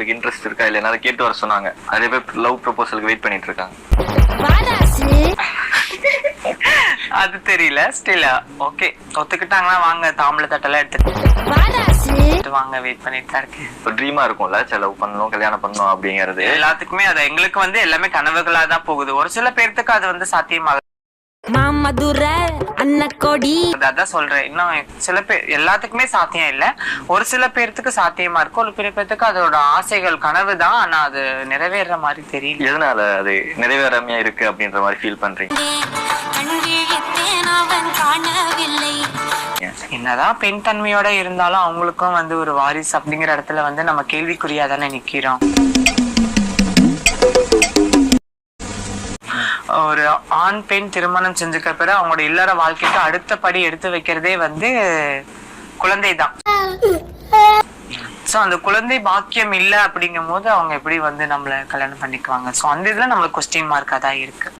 உங்களுக்கு இன்ட்ரெஸ்ட் இருக்கா அதை கேட்டு வர சொன்னாங்க. நிறைய பேர் லவ் ப்ரொபோசலுக்கு வெயிட் பண்ணிட்டு இருக்காங்க. அது தெரியல. ஸ்டில் ஓகே ஒத்துக்கிட்டாங்கன்னா வாங்க தாம்பளை தட்டெல்லாம் எடுத்துட்டு வாங்க வெயிட் பண்ணிட்டு தான் இருக்கேன். ஒரு ட்ரீமா இருக்கும்ல சரி லவ் பண்ணணும் கல்யாணம் பண்ணணும் அப்படிங்கிறது. எல்லாத்துக்குமே அது எங்களுக்கு வந்து எல்லாமே கனவுகளா தான் போகுது. ஒரு சில பேர்த்துக்கு அது வந்து சாத்தியமாகுது. மாமதுர அன்னக்கொடி. அதான் சொல்றேன். இன்னும் சில பேர் எல்லாத்துக்குமே சாத்தியம் இல்ல. ஒரு சில பேர்த்துக்கு சாத்தியமா இருக்கு ஒரு சில பேர்த்துக்கு அதோட ஆசைகள் கனவு தான். ஆனா அது நிறைவேற மாதிரி தெரியல. எதனால அது நிறைவேறாமையா இருக்கு அப்படின்ற மாதிரி ஃபீல் பண்றீங்க? என்னதான் பெண் தன்மையோட இருந்தாலும் அவங்களுக்கும் வந்து ஒரு வாரிசு அப்படிங்கிற இடத்துல வந்து நம்ம கேள்விக்குறியா தானே நிக்கிறோம். ஒரு ஆண் பெண் திருமணம் செஞ்சுக்க பிறகு அவங்களோட இல்லற வாழ்க்கைக்கு அடுத்த படி எடுத்து வைக்கிறதே வந்து குழந்தை தான் சோ அந்த குழந்தை பாக்கியம் இல்ல அப்படிங்கும் போது அவங்க எப்படி வந்து நம்மள கல்யாணம் பண்ணிக்குவாங்க? சோ அந்த இதுல நம்மளுக்கு கொஸ்டின் மார்க்காக தான் இருக்கு.